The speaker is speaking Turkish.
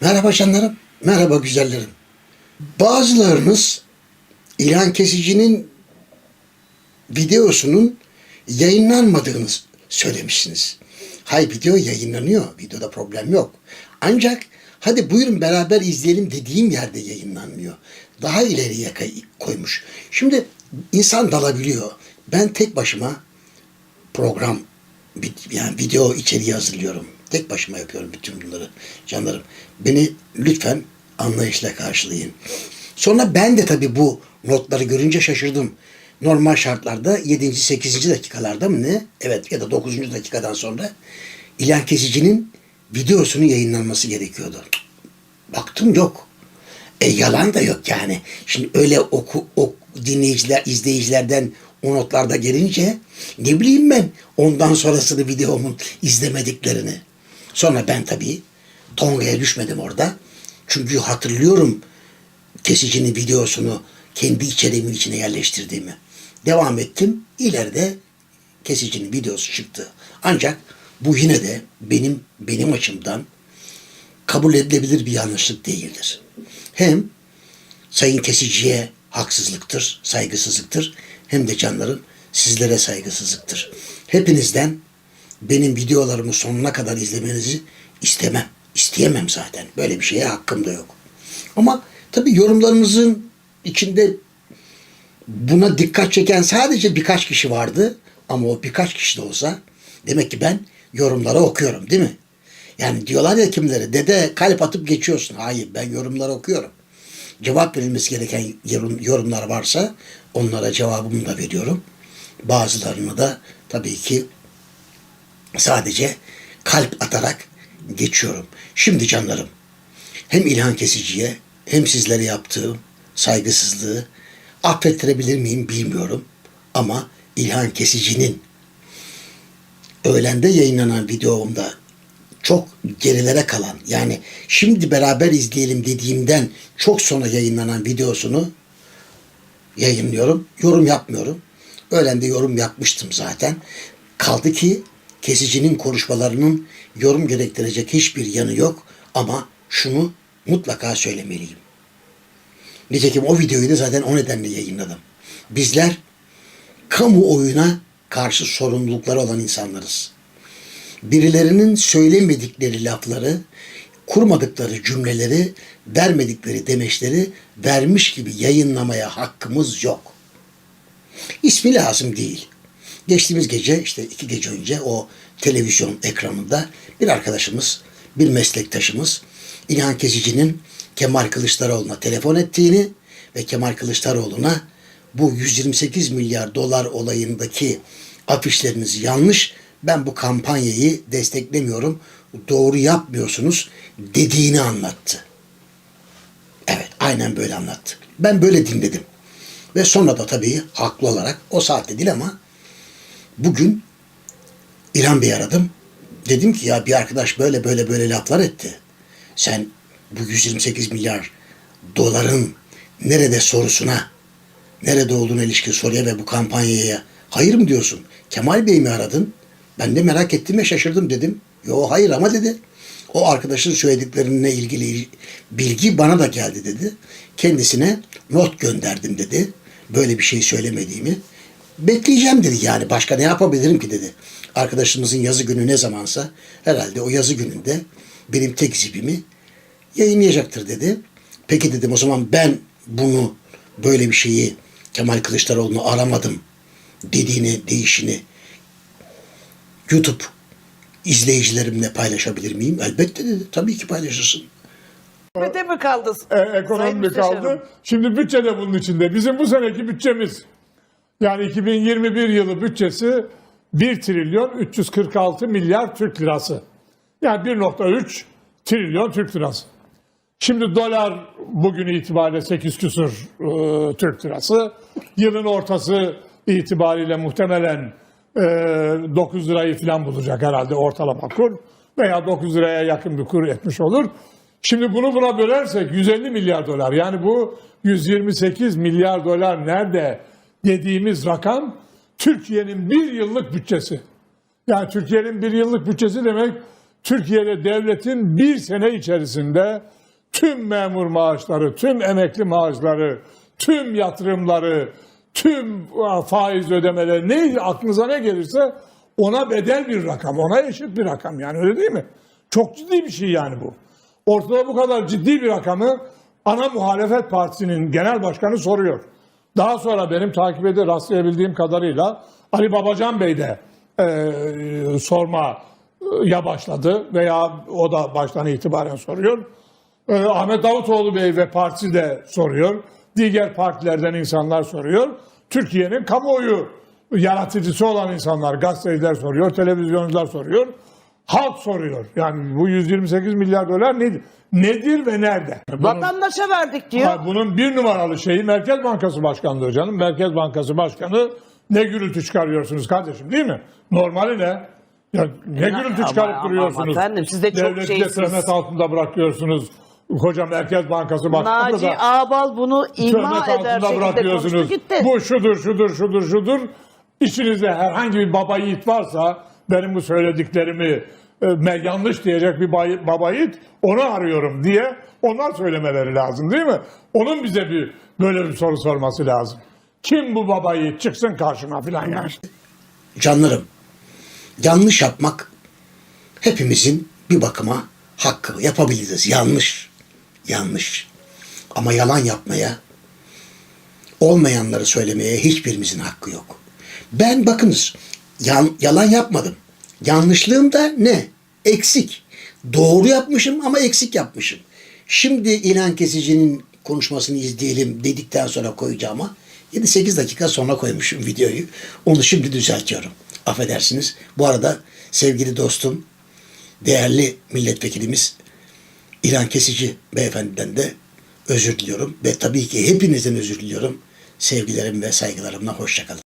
Merhaba canlarım, merhaba güzellerim. Bazılarınız İlhan Kesici'nin videosunun yayınlanmadığını söylemişsiniz. Hay video yayınlanıyor, videoda problem yok. Ancak hadi buyurun beraber izleyelim dediğim yerde yayınlanmıyor. Daha ileriye koymuş. Şimdi insan dalabiliyor. Ben tek başıma program yani video içeriği hazırlıyorum. Tek başıma yapıyorum bütün bunları canlarım. Beni lütfen anlayışla karşılayın. Sonra ben de tabii bu notları görünce şaşırdım. Normal şartlarda 7. 8. dakikalarda mı ne? Evet ya da 9. dakikadan sonra İlhan Kesici'nin videosunun yayınlanması gerekiyordu. Baktım yok. E yalan da yok yani. Şimdi öyle oku, ok, dinleyiciler, izleyicilerden o notlarda gelince ne bileyim ben ondan sonrasını videomun izlemediklerini. Sonra ben tabii Tonga'ya düşmedim orada. Çünkü hatırlıyorum kesicinin videosunu kendi içeriğimin içine yerleştirdiğimi. Devam ettim. İleride kesicinin videosu çıktı. Ancak bu yine de benim benim açımdan kabul edilebilir bir yanlışlık değildir. Hem sayın kesiciye haksızlıktır, saygısızlıktır hem de canlarım sizlere saygısızlıktır. Hepinizden benim videolarımı sonuna kadar izlemenizi istemem. İsteyemem zaten. Böyle bir şeye hakkım da yok. Ama tabii yorumlarımızın içinde buna dikkat çeken sadece birkaç kişi vardı. Ama o birkaç kişi de olsa demek ki ben yorumları okuyorum değil mi? Yani diyorlar ya kimleri dede kalp atıp geçiyorsun. Hayır ben yorumları okuyorum. Cevap verilmesi gereken yorum, yorumlar varsa onlara cevabımı da veriyorum. Bazılarını da tabii ki sadece kalp atarak geçiyorum. Şimdi canlarım hem İlhan Kesici'ye hem sizlere yaptığım saygısızlığı affettirebilir miyim bilmiyorum. Ama İlhan Kesici'nin öğlende yayınlanan videomda çok gerilere kalan yani şimdi beraber izleyelim dediğimden çok sonra yayınlanan videosunu yayınlıyorum. Yorum yapmıyorum. Öğlende yorum yapmıştım zaten. Kaldı ki kesicinin konuşmalarının yorum gerektirecek hiçbir yanı yok ama şunu mutlaka söylemeliyim. Nitekim o videoyu da zaten o nedenle yayınladım. Bizler kamuoyuna karşı sorumlulukları olan insanlarız. Birilerinin söylemedikleri lafları, kurmadıkları cümleleri, vermedikleri demeçleri vermiş gibi yayınlamaya hakkımız yok. İsmi lazım değil. Geçtiğimiz gece işte iki gece önce o televizyon ekranında bir arkadaşımız, bir meslektaşımız İlhan Kesici'nin Kemal Kılıçdaroğlu'na telefon ettiğini ve Kemal Kılıçdaroğlu'na bu 128 milyar dolar olayındaki afişleriniz yanlış. Ben bu kampanyayı desteklemiyorum. Doğru yapmıyorsunuz dediğini anlattı. Evet, aynen böyle anlattı. Ben böyle dinledim. Ve sonra da tabii haklı olarak o saatte değil ama bugün İlhan Bey'i aradım. Dedim ki ya bir arkadaş böyle böyle böyle laflar etti. Sen bu 128 milyar doların nerede sorusuna, nerede olduğuna ilişkin soruya ve bu kampanyaya hayır mı diyorsun? Kemal Bey mi aradın? Ben de merak ettim ve şaşırdım dedim. Yo hayır ama dedi. O arkadaşın söylediklerine ilgili bilgi bana da geldi dedi. Kendisine not gönderdim dedi. Böyle bir şey söylemediğimi. Bekleyeceğim dedi yani başka ne yapabilirim ki dedi. Arkadaşımızın yazı günü ne zamansa herhalde o yazı gününde benim tek zibimi yayınlayacaktır dedi. Peki dedim o zaman ben bunu böyle bir şeyi Kemal Kılıçdaroğlu'nu aramadım dediğini, değişini YouTube izleyicilerimle paylaşabilir miyim? Elbette dedi. Tabii ki paylaşırsın. Öde mi kaldı? e, ekonomi Müsteşarım? kaldı. Şimdi bütçe de bunun içinde. Bizim bu seneki bütçemiz yani 2021 yılı bütçesi 1 trilyon 346 milyar Türk lirası. Yani 1.3 trilyon Türk lirası. Şimdi dolar bugün itibariyle 8 küsur e, Türk lirası. Yılın ortası itibariyle muhtemelen e, 9 lirayı falan bulacak herhalde ortalama kur. Veya 9 liraya yakın bir kur etmiş olur. Şimdi bunu buna bölersek 150 milyar dolar. Yani bu 128 milyar dolar nerede dediğimiz rakam Türkiye'nin bir yıllık bütçesi. Yani Türkiye'nin bir yıllık bütçesi demek Türkiye'de devletin bir sene içerisinde tüm memur maaşları, tüm emekli maaşları, tüm yatırımları, tüm e, faiz ödemeleri ne aklınıza ne gelirse ona bedel bir rakam, ona eşit bir rakam yani öyle değil mi? Çok ciddi bir şey yani bu. Ortada bu kadar ciddi bir rakamı ana muhalefet partisinin genel başkanı soruyor. Daha sonra benim takip edip rastlayabildiğim kadarıyla Ali Babacan Bey de e, sormaya başladı veya o da baştan itibaren soruyor. E, Ahmet Davutoğlu Bey ve partisi de soruyor. Diğer partilerden insanlar soruyor. Türkiye'nin kamuoyu yaratıcısı olan insanlar, gazeteciler soruyor, televizyoncular soruyor. Halk soruyor. Yani bu 128 milyar dolar nedir? Nedir ve nerede? Bunun- Vatandaşa verdik diyor. Ha, bunun bir numaralı şeyi Merkez Bankası Başkanlığı canım. Merkez Bankası Başkanı ne gürültü çıkarıyorsunuz kardeşim değil mi? Normali ne? Ya ne gürültü ama- çıkarıp ama duruyorsunuz? efendim, siz de çok Devleti şeysiz. töhmet altında bırakıyorsunuz. Koca Merkez Bankası Başkanı Naci da Ağbal bunu ima eder şekilde konuştu gitti. Bu şudur şudur şudur şudur. İçinizde herhangi bir baba yiğit varsa benim bu söylediklerimi e, yanlış diyecek bir bay- baba yiğit onu arıyorum diye onlar söylemeleri lazım değil mi? Onun bize bir böyle bir soru sorması lazım. Kim bu baba yiğit çıksın karşıma filan yani. Canlarım, yanlış yapmak hepimizin bir bakıma hakkı. Yapabiliriz. Yanlış. Yanlış. Ama yalan yapmaya, olmayanları söylemeye hiçbirimizin hakkı yok. Ben bakınız, yan- yalan yapmadım. Yanlışlığım da ne? Eksik. Doğru yapmışım ama eksik yapmışım. Şimdi İlhan Kesici'nin konuşmasını izleyelim dedikten sonra koyacağıma 7-8 dakika sonra koymuşum videoyu. Onu şimdi düzeltiyorum. Affedersiniz. Bu arada sevgili dostum, değerli milletvekilimiz İlhan Kesici beyefendiden de özür diliyorum. Ve tabii ki hepinizden özür diliyorum. Sevgilerim ve saygılarımla hoşçakalın.